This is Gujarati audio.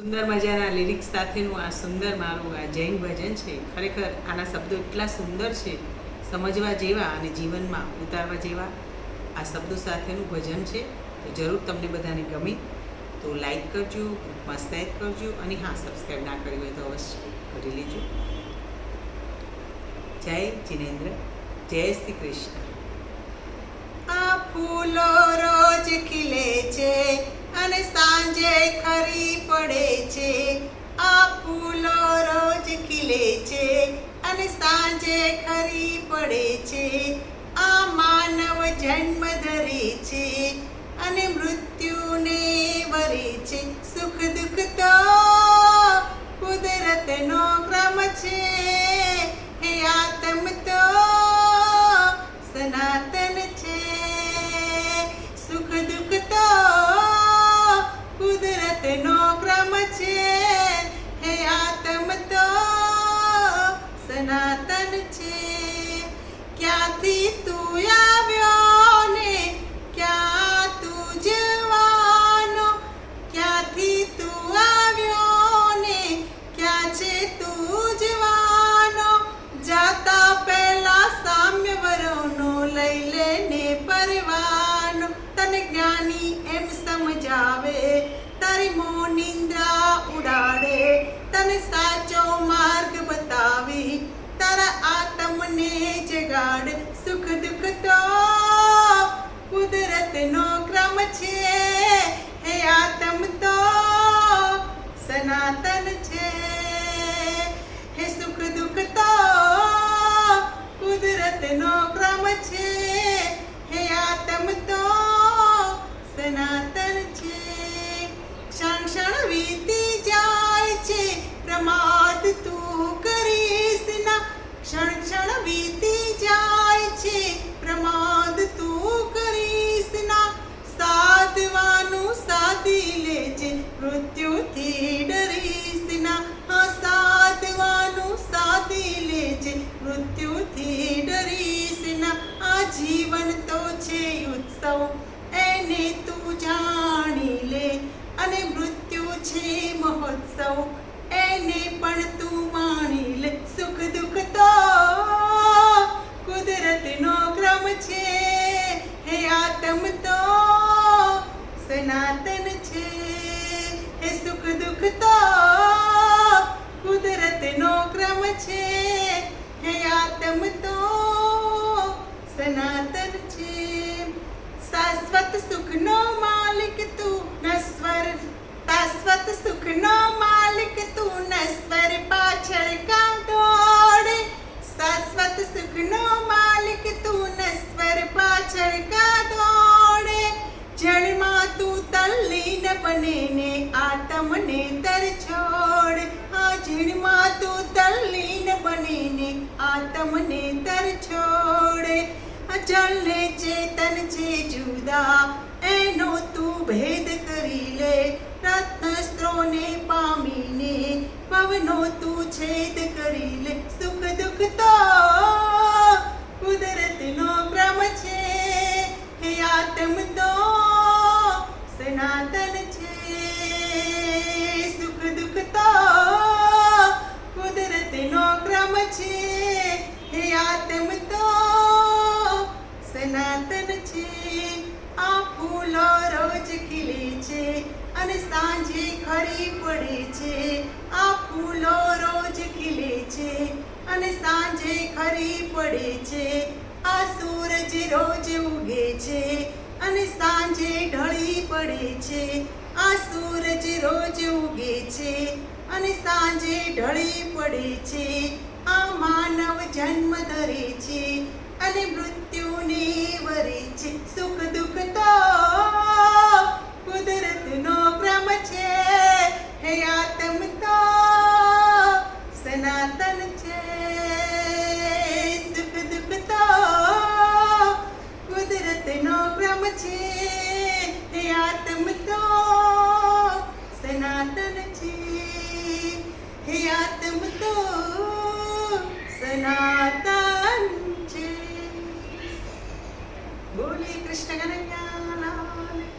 સુંદર મજાના લિરિક્સ સાથેનું આ સુંદર મારું આ જૈન ભજન છે, ખરેખર આના શબ્દો એટલા સુંદર છે, સમજવા જેવા અને જીવનમાં ઉતારવા જેવા આ શબ્દો સાથેનું ભજન છે. તો જરૂર તમને બધાને ગમે તો લાઈક કરજો, ગ્રુપમાં શેર કરજો અને હા સબસ્ક્રાઈબ ના કરી હોય તો અવશ્ય કરી લેજો. જય જિનેન્દ્ર, જય શ્રી કૃષ્ણ. આ ફૂલો રોજ ખીલે છે પડે છે આ ફૂલો રોજ ખીલે છે અને સાંજે ખરી પડે છે. સનાતન છે ક્યાંથી તું આવ્યો ને ક્યાં તું જવાનો ક્યાંથી તું આવ્યો ને ક્યાં છે તું જવાનો જાતા પહેલા સામ્ય વરોનો લઈ લેને પરવાનો. તને જ્ઞાની એમ સમજાવે, તારી મોનિંદ્રા ઉડાડે. તને સાચો માર્ગ કુદરતનો ક્રમ છે લેજે મૃત્યુથી ડરીશ આ જીવન તો છે ઉત્સવ, એને તું જાણી લે. અને મૃત્યુ છે મહોત્સવ, એને પણ તું માણી લે. સુખ દુઃખ તો કુદરતનો ક્રમ છે. હે આત્મ તો સનાતન છે. હે સુખ દુઃખ તો કુદરતનો ક્રમ છે. સુખનો માલિક તું નશ્વર શાશ્વત સુખનો માલિક તું નશ્વર પાછળ કા દોડે શાશ્વત સુખનો માલિક તું નશ્વર પાછળ કા દોડે જળમાં તું તલ્લીન બને ને આતમને તર છોડ આ જળમાં તું તલ્લીન બને ને આતમને તર છોડ અચલ ને ચેતન પવનો તું છેદ કરી લે સુખ દુઃખ તો કુદરતનો ક્રમ છે, હે આત્મ તો સનાતન છે, સુખ દુઃખ તો કુદરતનો ક્રમ છે, હે આત્મ તો પડે છે, આ સૂરજ રોજ ઉગે છે અને સાંજે ઢળી પડે છે. આ સૂરજ રોજ ઉગે છે અને સાંજે ઢળી પડે છે. આ માનવ જન્મ ધરે છે અને મૃત્યુને વરે છે. સુખ ची हे आत्मतो सनातनची हे आत्मतो